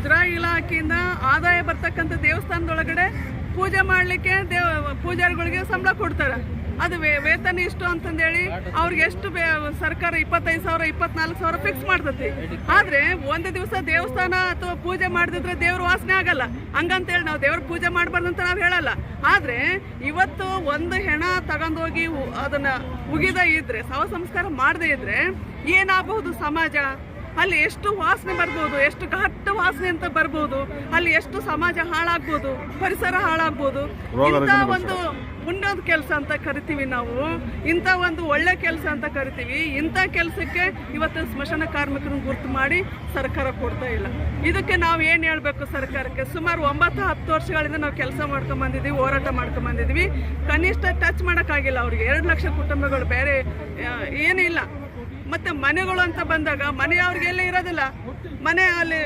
ಮುಜರಾಯಿ ಇಲಾಖೆಯಿಂದ ಆದಾಯ ಬರ್ತಕ್ಕಂಥ ದೇವಸ್ಥಾನದೊಳಗಡೆ ಪೂಜೆ ಮಾಡಲಿಕ್ಕೆ ದೇವ, ಪೂಜಾರಿಗಳಿಗೆ ಸಂಬಳ ಕೊಡ್ತಾರೆ. ಅದು ವೇತನ ಇಷ್ಟು ಅಂತಂದೇಳಿ ಅವ್ರಿಗೆ ಎಷ್ಟು ಸರ್ಕಾರ ಇಪ್ಪತ್ತೈದು ಸಾವಿರ, ಇಪ್ಪತ್ನಾಲ್ಕು ಸಾವಿರ ಫಿಕ್ಸ್ ಮಾಡ್ತತಿ. ಆದರೆ ಒಂದು ದಿವಸ ದೇವಸ್ಥಾನ ಅಥವಾ ಪೂಜೆ ಮಾಡಿದ್ರೆ ದೇವ್ರ ವಾಸನೆ ಆಗಲ್ಲ. ಹಂಗಂತೇಳಿ ನಾವು ದೇವ್ರ ಪೂಜೆ ಮಾಡಬಾರ್ದು ಅಂತ ನಾವು ಹೇಳಲ್ಲ. ಆದರೆ ಇವತ್ತು ಒಂದು ಹೆಣ ತಗೊಂಡೋಗಿ ಅದನ್ನು ಉಗಿದ ಇದ್ರೆ ಶವ ಸಂಸ್ಕಾರ ಮಾಡದೇ ಇದ್ರೆ ಏನಾಗಬಹುದು ಸಮಾಜ? ಅಲ್ಲಿ ಎಷ್ಟು ವಾಸನೆ ಬರ್ಬೋದು ಎಷ್ಟು ಘಟ್ಟ ವಾಸನೆ ಅಂತ ಬರ್ಬೋದು ಅಲ್ಲಿ ಎಷ್ಟು ಸಮಾಜ ಹಾಳಾಗ್ಬೋದು ಪರಿಸರ ಹಾಳಾಗ್ಬೋದು ಇಂಥ ಒಂದು ಪುಣ್ಯದ ಕೆಲಸ ಅಂತ ಕರಿತೀವಿ ನಾವು ಇಂಥ ಒಂದು ಒಳ್ಳೆ ಕೆಲಸ ಅಂತ ಕರಿತೀವಿ. ಇಂಥ ಕೆಲಸಕ್ಕೆ ಇವತ್ತು ಸ್ಮಶಾನ ಕಾರ್ಮಿಕರನ್ನು ಗುರುತು ಮಾಡಿ ಸರ್ಕಾರ ಕೊಡ್ತಾ ಇಲ್ಲ. ಇದಕ್ಕೆ ನಾವು ಏನು ಹೇಳಬೇಕು ಸರ್ಕಾರಕ್ಕೆ? ಸುಮಾರು ಒಂಬತ್ತು ಹತ್ತು ವರ್ಷಗಳಿಂದ ನಾವು ಕೆಲಸ ಮಾಡ್ಕೊಂಡು ಬಂದಿದ್ದೀವಿ ಹೋರಾಟ ಮಾಡ್ಕೊಂಡು ಬಂದಿದ್ದೀವಿ ಕನಿಷ್ಠ ಟಚ್ ಮಾಡೋಕ್ಕಾಗಿಲ್ಲ ಅವ್ರಿಗೆ. ಎರಡು ಲಕ್ಷ ಕುಟುಂಬಗಳು ಬೇರೆ ಏನೂ ಏನಿಲ್ಲ. ಮತ್ತೆ ಮನೆಗಳು ಅಂತ ಬಂದಾಗ ಮನೆ ಅವ್ರಿಗೆಲ್ಲ ಇರೋದಿಲ್ಲ? ಮನೆ ಅಲ್ಲಿ